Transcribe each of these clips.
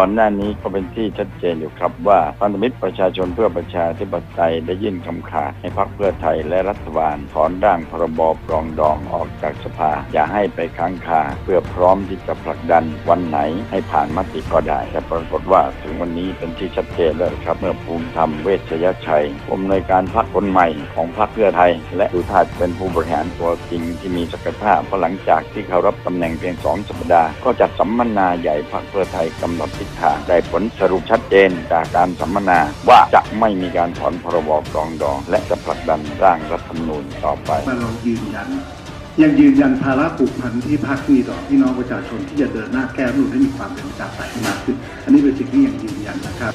ก่อนหน้านี้ก็เป็นที่ชัดเจนอยู่ครับว่าพันธมิตรประชาชนเพื่อประชาธิปไตยได้ยื่นคำขาดให้พรรคเพื่อไทยและรัฐบาลถอนร่างพรบปรองดองออกจากสภา อย่าให้ไปค้างคาเพื่อพร้อมที่จะผลักดันวันไหนให้ผ่านมติก็ได้ แต่ปรากฏว่าถึงวันนี้เป็นที่ชัดเจนแล้วครับเมื่อภูมิธรรมเวชยชัยผู้อำนการพรรคคนใหม่ของพรรคเพื่อไทย และดูท่าเป็นผู้บริหารตัวจริงที่มีศักยภาพเพราะหลังจากที่เขารับตำแหน่งเพียงสองสัปดาห์ก็จัดสัมมนาใหญ่พรรคเพื่อไทยกำหนดทิศทางได้ผลสรุปชัดเจนจากการสัมมนาว่าจะไม่มีการถอนพรบปรองดอง และจะผลักดันร่างรัฐธรรมนูญต่อไปมาเรายืนยันยังยืนยันภาระผูกพันที่พักมีต่อพี่น้องประชาชนที่จะเดินหน้าแก้รัฐธรรมนูญให้มีความเป็นประชาธิปไตยมากขึ้น อันนี้เป็นสิ่งที่ยังยืนยันนะครับ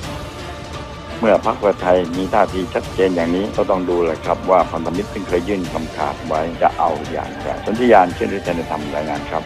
เมื่อพรรคเพื่อไทยมีท่าทีชัดเจนอย่างนี้ก็ต้องดูแหละครับว่าพันธมิตรซึ่งเคยยื่นคำขาดไว้จะเอาอย่างไรสนธิยานเช่นริจันธรรมรายงานครับ